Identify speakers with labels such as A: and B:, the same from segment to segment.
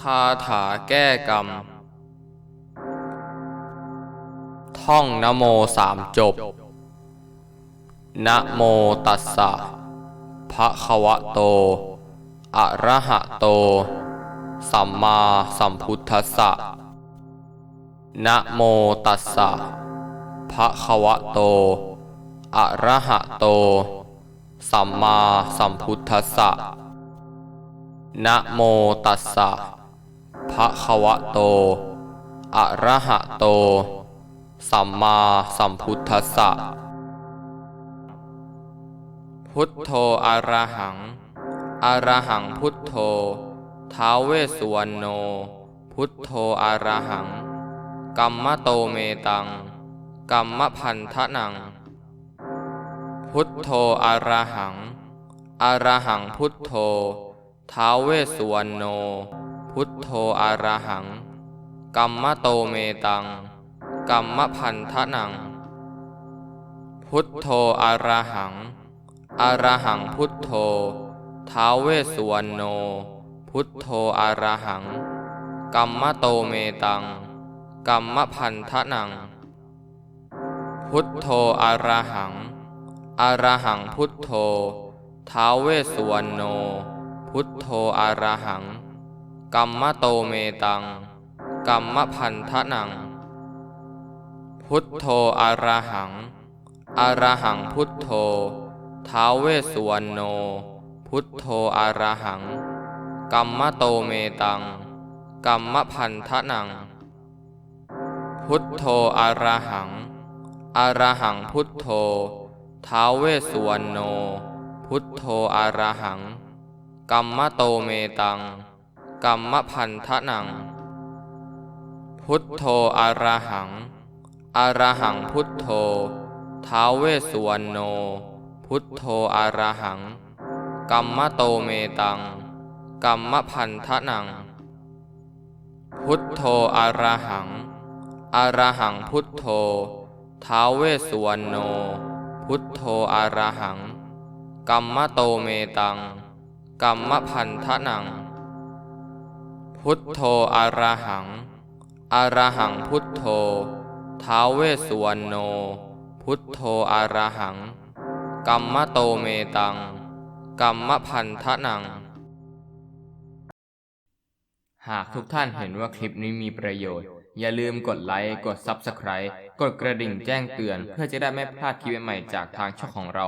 A: คาถาแก้กรรม ท่องนโมสามจบ นะโมตัสสะภะคะวะโต อะระหะโต สัมมาสัมพุทธัสสะ นะโมตัสสะภะคะวะโต อะระหะโต สัมมาสัมพุทธัสสะนะโมตัสสะะคะวะโต อะระหะโต สัมมาสัมพุทธัสสะ พุทโธอะระหัง อะระหังพุทโธ ท้าวเวสสุวรรณโน พุทโธอะระหัง กัมมะโตเมตัง กัมมะพันทะนัง พุทโธอะระหัง อะระหังพุทโธท้าวเวสสุวรรณโน พุทโธอะรหัง กัมมะโตเมตัง กัมมะพันทะนัง พุทโธอะรหังอะรหังพุทโธ ท้าวเวสสุวรรณโน พุทโธอะรหัง กัมมะโตเมตัง กัมมะพันทะนัง พุทโธอะรหังอะรหังพุทโธ ท้าวเวสสุวรรณโน พุทโธอะรหัง กัมมโตเมตังกัมมพันทะนัง พุทโธอะระหังอะระหังพุทโธ ท้าเวสุวรรณโน พุทโธอะระหังกัมมโตเมตังกัมมพันทะนัง พุทโธอะระหังอะระหังพุทโธ ท้าเวสุวรรณโน พุทโธอะระหังกัมมโตเมตัง กัมมพันทะนัง พุทโธอะระหังอะระหังพุทโธ ท้าเวสุวรรณโน พุทโธอะระหังกัมมโตเมตังกัมมพันทะนัง พุทโธอะระหังอะระหังพุทโธ ท้าเวสุวรรณโน พุทโธอะระหังกัมมโตเมตังกัมมพันทะนัง พุทโธอะรหังอะรหังพุทโธ ท้าวเวสสุวรรณโน พุทโธอะรหัง กัมมะโตเมตัง กัมมะพันทะนัง หากทุกท่านเห็นว่าคลิปนี้มีประโยชน์ อย่าลืมกดไลค์ กด Subscribe กดกระดิ่งแจ้งเตือน เพื่อจะได้ไม่พลาดคลิปใหม่ๆจากทางช่องของเรา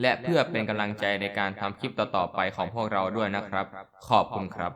A: และเพื่อเป็นกำลังใจในการทำคลิปต่อๆไปของพวกเราด้วยนะครับ ขอบคุณครับ